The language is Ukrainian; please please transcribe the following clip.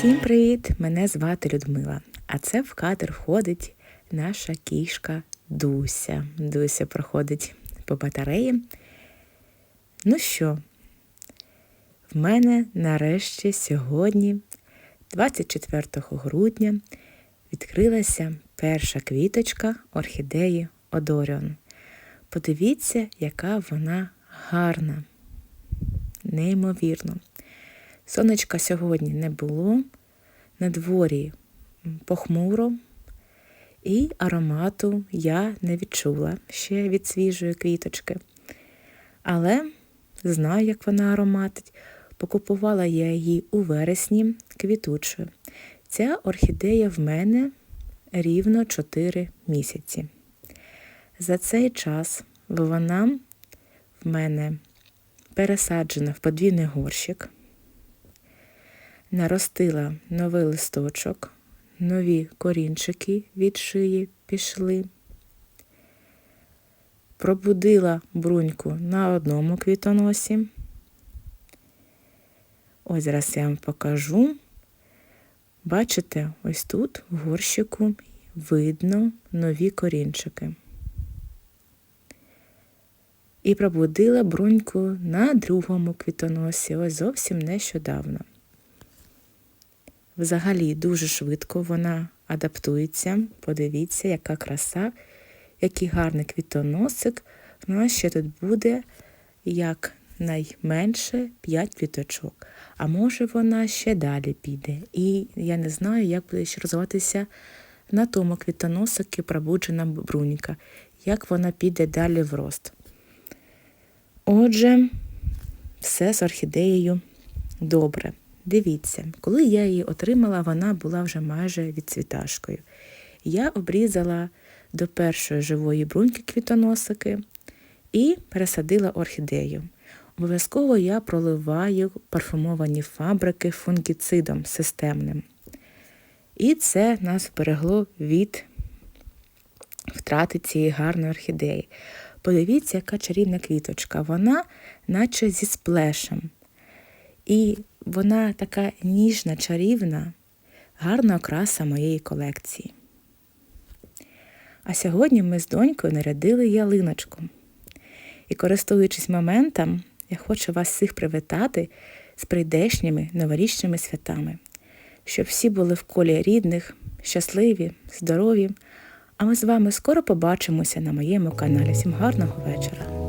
Всім привіт! Мене звати Людмила, а це в кадр входить наша кішка Дуся. Дуся проходить по батареї. Ну що, в мене нарешті сьогодні, 24 грудня, відкрилася перша квіточка орхідеї Одоріон. Подивіться, яка вона гарна, неймовірно. Сонечка сьогодні не було, на дворі похмуро, і аромату я не відчула ще від свіжої квіточки. Але знаю, як вона ароматить. Покупувала я її у вересні квітучою. Ця орхідея в мене рівно 4 місяці. За цей час вона в мене пересаджена в подвійний горщик наростила новий листочок, нові корінчики від шиї пішли, пробудила бруньку на одному квітоносі. Ось зараз я вам покажу. Бачите, ось тут в горщику видно нові корінчики. І пробудила бруньку на другому квітоносі, ось зовсім нещодавно. Взагалі дуже швидко вона адаптується. Подивіться, яка краса, який гарний квітоносик. У нас ще тут буде як найменше 5 квіточок. А може вона ще далі піде. І я не знаю, як буде ще розвиватися на тому квітоносику пробуджена брунька, як вона піде далі в рост. Отже, все з орхідеєю добре. Дивіться, коли я її отримала, вона була вже майже відцвіташкою. Я обрізала до першої живої бруньки квітоносики і пересадила орхідею. Обов'язково я проливаю парфумовані фабрики фунгіцидом системним. І це нас берегло від втрати цієї гарної орхідеї. Подивіться, яка чарівна квіточка. Вона, наче зі сплешем. І вона така ніжна, чарівна, гарна окраса моєї колекції. А сьогодні ми з донькою нарядили ялиночку. І, користуючись моментом, я хочу вас всіх привітати з прийдешніми новорічними святами, щоб всі були в колі рідних, щасливі, здорові. А ми з вами скоро побачимося на моєму каналі. Всім гарного вечора!